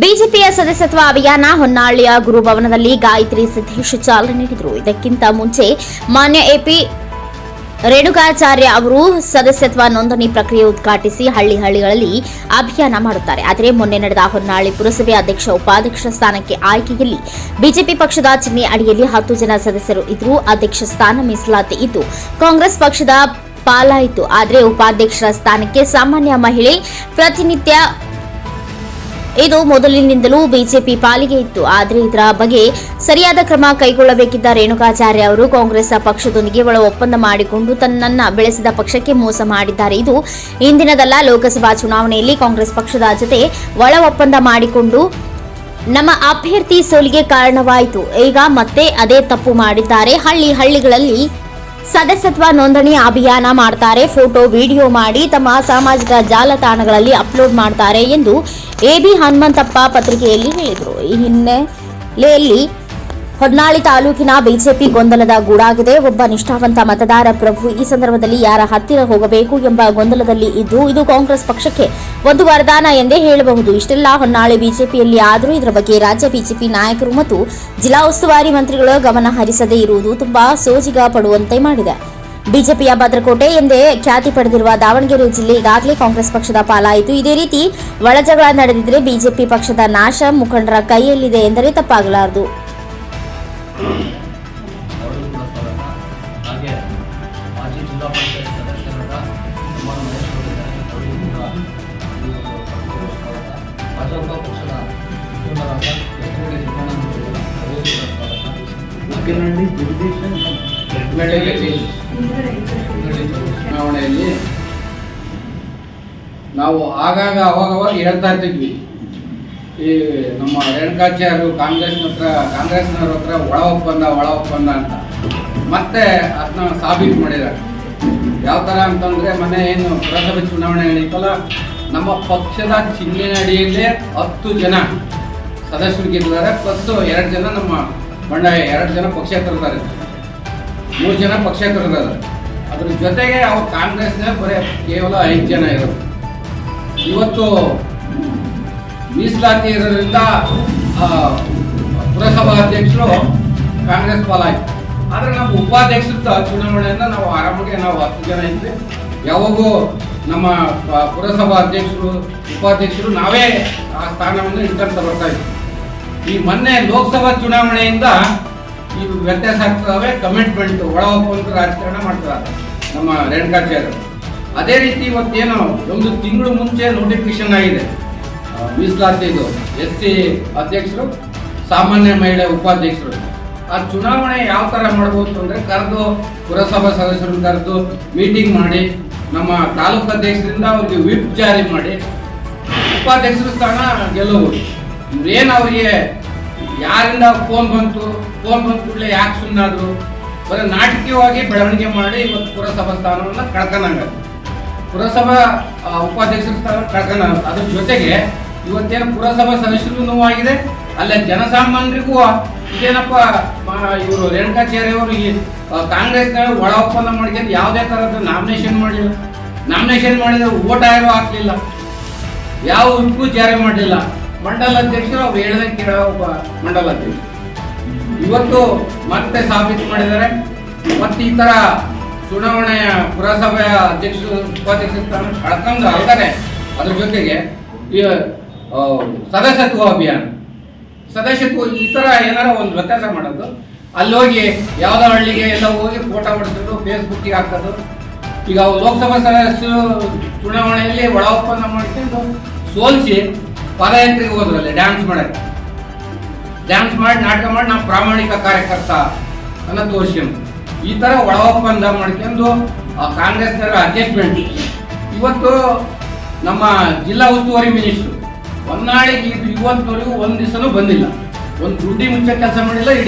ಬಿಜೆಪಿಯ ಸದಸ್ಯತ್ವ ಅಭಿಯಾನ ಹೊನ್ನಾಳಿಯ ಗುರುಭವನದಲ್ಲಿ ಗಾಯತ್ರಿ ಸಿದ್ದೇಶ್ ಚಾಲನೆ ನೀಡಿದರು. ಇದಕ್ಕಿಂತ ಮುಂಚೆ ಮಾನ್ಯ ಎಪಿ ರೇಣುಕಾಚಾರ್ಯ ಅವರು ಸದಸ್ಯತ್ವ ನೋಂದಣಿ ಪ್ರಕ್ರಿಯೆ ಉದ್ಘಾಟಿಸಿ ಹಳ್ಳಿ ಹಳ್ಳಿಗಳಲ್ಲಿ ಅಭಿಯಾನ ಮಾಡುತ್ತಾರೆ. ಆದರೆ ಮೊನ್ನೆ ನಡೆದ ಹೊನ್ನಾಳಿ ಪುರಸಭೆ ಅಧ್ಯಕ್ಷ ಉಪಾಧ್ಯಕ್ಷ ಸ್ಥಾನಕ್ಕೆ ಆಯ್ಕೆಯಲ್ಲಿ ಬಿಜೆಪಿ ಪಕ್ಷದ ಚಿಹ್ನೆ ಅಡಿಯಲ್ಲಿ ಹತ್ತು ಜನ ಸದಸ್ಯರು ಇದ್ರೂ ಅಧ್ಯಕ್ಷ ಸ್ಥಾನ ಮೀಸಲಾತಿ ಇದ್ದು, ಕಾಂಗ್ರೆಸ್ ಪಕ್ಷದ ಪಾಲಾಯಿತು. ಆದರೆ ಉಪಾಧ್ಯಕ್ಷರ ಸ್ಥಾನಕ್ಕೆ ಸಾಮಾನ್ಯ ಮಹಿಳೆ ಪ್ರತಿನಿತ್ಯ ಇದು ಮೊದಲಿನಿಂದಲೂ ಬಿಜೆಪಿ ಪಾಲಿಗೆ ಇತ್ತು. ಆದರೆ ಇದರ ಬಗ್ಗೆ ಸರಿಯಾದ ಕ್ರಮ ಕೈಗೊಳ್ಳಬೇಕಿದ್ದ ರೇಣುಕಾಚಾರ್ಯ ಅವರು ಕಾಂಗ್ರೆಸ್ ಪಕ್ಷದೊಂದಿಗೆ ಒಳ ಒಪ್ಪಂದ ಮಾಡಿಕೊಂಡು ತನ್ನನ್ನ ಬೆಳೆಸಿದ ಪಕ್ಷಕ್ಕೆ ಮೋಸ ಮಾಡಿದ್ದಾರೆ. ಇದು ಇಂದಿನದಲ್ಲ ಲೋಕಸಭಾ ಚುನಾವಣೆಯಲ್ಲಿ ಕಾಂಗ್ರೆಸ್ ಪಕ್ಷದ ಜೊತೆ ಒಳ ಒಪ್ಪಂದ ಮಾಡಿಕೊಂಡು ನಮ್ಮ ಅಭ್ಯರ್ಥಿ ಸೋಲಿಗೆ ಕಾರಣವಾಯಿತು. ಈಗ ಮತ್ತೆ ಅದೇ ತಪ್ಪು ಮಾಡಿದ್ದಾರೆ. ಹಳ್ಳಿ ಹಳ್ಳಿಗಳಲ್ಲಿ ಸದಸ್ಯತ್ವ ನೋಂದಣಿ ಅಭಿಯಾನ ಮಾಡ್ತಾರೆ, ಫೋಟೋ, ವಿಡಿಯೋ ಮಾಡಿ ತಮ್ಮ ಸಾಮಾಜಿಕ ಜಾಲತಾಣಗಳಲ್ಲಿ ಅಪ್ಲೋಡ್ ಮಾಡ್ತಾರೆ ಎಂದು ಎಬಿ ಹನುಮಂತಪ್ಪ ಪತ್ರಿಕೆಯಲ್ಲಿ ಹೇಳಿದರು. ಈ ಹಿನ್ನೆಲೆಯಲ್ಲಿ ಹೊನ್ನಾಳಿ ತಾಲೂಕಿನ ಬಿಜೆಪಿ ಗೊಂದಲದ ಗೂಡಾಗಿದೆ. ಒಬ್ಬ ನಿಷ್ಠಾವಂತ ಮತದಾರ, ಪ್ರಭು, ಈ ಸಂದರ್ಭದಲ್ಲಿ ಯಾರ ಹತ್ತಿರ ಹೋಗಬೇಕು? ಎಂಬ ಗೊಂದಲದಲ್ಲಿ ಇದ್ದು, ಇದು ಕಾಂಗ್ರೆಸ್ ಪಕ್ಷಕ್ಕೆ ಒಂದು ವರದಾನ ಎಂದೇ ಹೇಳಬಹುದು. ಇಷ್ಟೆಲ್ಲ ಹೊನ್ನಾಳಿ ಬಿಜೆಪಿಯಲ್ಲಿ ಆದರೂ ಇದರ ಬಗ್ಗೆ ರಾಜ್ಯ ಬಿಜೆಪಿ ನಾಯಕರು ಮತ್ತು ಜಿಲ್ಲಾ ಉಸ್ತುವಾರಿ ಮಂತ್ರಿಗಳು ಗಮನ ಹರಿಸದೇ ಇರುವುದು ತುಂಬಾ ಸೋಜಿಗ ಪಡುವಂತೆ ಮಾಡಿದೆ. ಬಿಜೆಪಿಯ ಭದ್ರಕೋಟೆ ಎಂದೇ ಖ್ಯಾತಿ ಪಡೆದಿರುವ ದಾವಣಗೆರೆ ಜಿಲ್ಲೆ ಈಗಾಗಲೇ ಕಾಂಗ್ರೆಸ್ ಪಕ್ಷದ ಪಾಲಾಯಿತು. ಇದೇ ರೀತಿ ಒಳಜಗಳ ನಡೆದಿದ್ರೆ ಬಿಜೆಪಿ ಪಕ್ಷದ ನಾಶ, ಮುಖಂಡರ ಕೈಯಲ್ಲಿದೆ ಎಂದರೆ ತಪ್ಪಾಗಲಾರದು. ಅವರು ಕೂಡ ಸ್ವಾಗತ ಹಾಗೆ ಮಾಜಿ ಜಿಲ್ಲಾ ಪಂಚಾಯತ್ ಸದಸ್ಯರಾದ ಕುಮಾರ ಮಹೇಶ್ ಅವರಿದ್ದಾರೆ ಅವರಿಗೂ ಕೂಡ ಸ್ವಾಗತ ಭಾಜಪ ಪಕ್ಷದ ಮುಖಂಡರಾದ ಕೂಡ ಸ್ವಾಗತ ಚುನಾವಣೆಯಲ್ಲಿ ನಾವು ಆಗಾಗ ಅವಾಗವಾಗ ಹೇಳ್ತಾ ಇರ್ತಿದ್ವಿ. ಈ ನಮ್ಮ ರೇಣುಕಾಚಾರ್ಯರು ಕಾಂಗ್ರೆಸ್ ಹತ್ರ, ಕಾಂಗ್ರೆಸ್ನವ್ರ ಹತ್ರ ಒಳ ಒಪ್ಪಂದ ಒಳ ಒಪ್ಪಂದ ಅಂತ. ಮತ್ತೆ ಅದನ್ನ ಸಾಬೀತು ಮಾಡಿದ್ದಾರೆ. ಯಾವ ಥರ ಅಂತಂದರೆ ಮೊನ್ನೆ ಏನು ಪುರಸಭೆ ಚುನಾವಣೆ ನಡೀತಲ್ಲ, ನಮ್ಮ ಪಕ್ಷದ ಚಿಹ್ನೆ ಅಡಿಯಲ್ಲೇ ಹತ್ತು ಜನ ಸದಸ್ಯರು ಗೆದ್ದಿದ್ದಾರೆ ಪ್ಲಸ್ ಎರಡು ಜನ ನಮ್ಮ ಬಂಡಾಯ, ಎರಡು ಜನ ಪಕ್ಷೇತರದ್ದಾರೆ ಮೂರು ಜನ ಪಕ್ಷೇತರರಿದ್ದಾರೆ ಅದ್ರ ಜೊತೆಗೆ ಅವ್ರು ಕಾಂಗ್ರೆಸ್ನೇ ಬರೀ ಕೇವಲ ಐದು ಜನ ಇರೋದು ಇವತ್ತು ಮೀಸಲಾತಿ ಇರೋದ್ರಿಂದ ಆ, ಪುರಸಭಾ ಅಧ್ಯಕ್ಷರು ಕಾಂಗ್ರೆಸ್ ಪಾಲಾಯ್ತು. ಆದರೆ ನಮ್ಮ ಉಪಾಧ್ಯಕ್ಷರ ಚುನಾವಣೆಯಿಂದ ನಾವು ಆರಂಭಕ್ಕೆ ನಾವು ಹತ್ತು ಜನ ಇದ್ವಿ. ಯಾವಾಗೂ ನಮ್ಮ ಪುರಸಭಾ ಅಧ್ಯಕ್ಷರು ಉಪಾಧ್ಯಕ್ಷರು ನಾವೇ ಆ ಸ್ಥಾನವನ್ನು ಇಟ್ಕೊಂತ ಬರ್ತಾ ಇದ್ವಿ. ಈ ಮೊನ್ನೆ ಲೋಕಸಭಾ ಚುನಾವಣೆಯಿಂದ ಈ ವ್ಯತ್ಯಾಸ ಆಗ್ತವೆ ಕಮಿಟ್ಮೆಂಟ್ ಒಳ ಒಪ್ಪಂದ ರಾಜಕಾರಣ ಮಾಡ್ತಾರೆ ನಮ್ಮ ರೇಣುಕಾಚಾರ್ಯರು. ಅದೇ ರೀತಿ ಇವತ್ತೇನು ಒಂದು ತಿಂಗಳು ಮುಂಚೆ ನೋಟಿಫಿಕೇಶನ್ ಆಗಿದೆ. ಆ, ಮೀಸಲಾತಿದು ಎಸ್ ಸಿ ಅಧ್ಯಕ್ಷರು ಸಾಮಾನ್ಯ ಮಹಿಳೆ ಉಪಾಧ್ಯಕ್ಷರು. ಆ ಚುನಾವಣೆ ಯಾವ ಥರ ಮಾಡ್ಬೋದು ಅಂದರೆ ಕರೆದು ಪುರಸಭಾ ಸದಸ್ಯರನ್ನು ಕರೆದು ಮೀಟಿಂಗ್ ಮಾಡಿ ನಮ್ಮ ತಾಲೂಕು ಅಧ್ಯಕ್ಷರಿಂದ ಅವ್ರಿಗೆ ವಿಪ್ ಜಾರಿ ಮಾಡಿ ಉಪಾಧ್ಯಕ್ಷರ ಸ್ಥಾನ ಗೆಲ್ಲಬಹುದು ಏನು ಅವರಿಗೆ ಯಾರಿಂದ ಫೋನ್ ಬಂತು ಫೋನ್ ಬಂದ ಕೂಡಲೇ ಯಾಕೆ ಸುಮ್ಮನಾದ್ರು ಬರೀ ನಾಟಕೀಯವಾಗಿ ಬೆಳವಣಿಗೆ ಮಾಡಿ ಇವತ್ತು ಪುರಸಭಾ ಸ್ಥಾನವನ್ನು ಕಳ್ಕೊಂಡಂಗ ಪುರಸಭಾ ಉಪಾಧ್ಯಕ್ಷರ ಸ್ಥಾನ ಕಳ್ಕೊಂಡ ಅದ್ರ ಜೊತೆಗೆ ಇವತ್ತೇನು ಪುರಸಭಾ ಸದಸ್ಯರಿಗೂ ನೋವಾಗಿದೆ. ಅಲ್ಲೇ ಜನಸಾಮಾನ್ಯರಿಗೂ ಇದೇನಪ್ಪ ಇವರು ರೇಣುಕಾಚಾರ್ಯ ಅವರು ಈ ಕಾಂಗ್ರೆಸ್ ಒಳ ಒಪ್ಪಂದ ಮಾಡ್ಕೊಂಡು ಯಾವುದೇ ಥರದ ನಾಮಿನೇಷನ್ ಮಾಡಲಿಲ್ಲ ನಾಮಿನೇಷನ್ ಮಾಡಿದ್ರೆ ಓಟ್ ಯಾರು ಹಾಕ್ಲಿಲ್ಲ. ಯಾವ ಉಪ್ಪು ಜಾರಿ ಮಾಡಲಿಲ್ಲ. ಮಂಡಲ ಅಧ್ಯಕ್ಷರು ಅವ್ರು ಹೇಳದೆ ಕೇಳೋ ಒಬ್ಬ ಮಂಡಲ ಅಧ್ಯಕ್ಷ ಇವತ್ತು ಮತ್ತೆ ಸಾಬೀತು ಮಾಡಿದ್ದಾರೆ. ಮತ್ತೆ ಈ ತರ ಚುನಾವಣೆಯ ಪುರಸಭೆಯ ಅಧ್ಯಕ್ಷರು ಉಪಾಧ್ಯಕ್ಷ ಕಳ್ಕೊಂಡು ಅಲ್ದರೆ ಅದ್ರ ಜೊತೆಗೆ ಈ ಸದಸ್ಯತ್ವ ಅಭಿಯಾನ. ಸದಸ್ಯತ್ವ ಈ ಥರ ಏನಾರ ಒಂದು ವ್ಯತ್ಯಾಸ ಮಾಡೋದು. ಅಲ್ಲಿ ಹೋಗಿ ಯಾವ್ದೋ ಹಳ್ಳಿಗೆ ಎಲ್ಲ ಹೋಗಿ ಫೋಟೋ ಹೊಡಿಸೋದು ಫೇಸ್ಬುಕ್ಕಿಗೆ ಹಾಕೋದು. ಈಗ ಲೋಕಸಭಾ ಸದಸ್ಯರು ಚುನಾವಣೆಯಲ್ಲಿ ಒಳ ಒಪ್ಪಂದ ಮಾಡ್ಕೊಂಡು ಸೋಲಿಸಿ ಪದಯಾತ್ರೆಗೆ ಹೋದ್ರಲ್ಲಿ ಡ್ಯಾನ್ಸ್ ಮಾಡಕ್ಕೆ. ಡ್ಯಾನ್ಸ್ ಮಾಡಿ ನಾಟಕ ಮಾಡಿ ನಾವು ಪ್ರಾಮಾಣಿಕ ಕಾರ್ಯಕರ್ತ ಅನ್ನೋ ತೋರಿಸ್ಕೊಂಡು ಈ ಥರ ಒಳ ಒಪ್ಪಂದ ಮಾಡ್ಕೊಂಡು ಆ ಕಾಂಗ್ರೆಸ್ನವರ ಅಡ್ಜಸ್ಟ್ಮೆಂಟ್ ಇವತ್ತು ನಮ್ಮ ಜಿಲ್ಲಾ ಉಸ್ತುವಾರಿ ಮಿನಿಸ್ಟ್ರು ಹೊನ್ನಾಳಿಗೆ ಇವತ್ತವರೆಗೂ ಒಂದು ದಿವಸನೂ ಬಂದಿಲ್ಲ. ಒಂದು ದುಡ್ಡಿ ಮುಂಚೆ ಕೆಲಸ ಮಾಡಿಲ್ಲ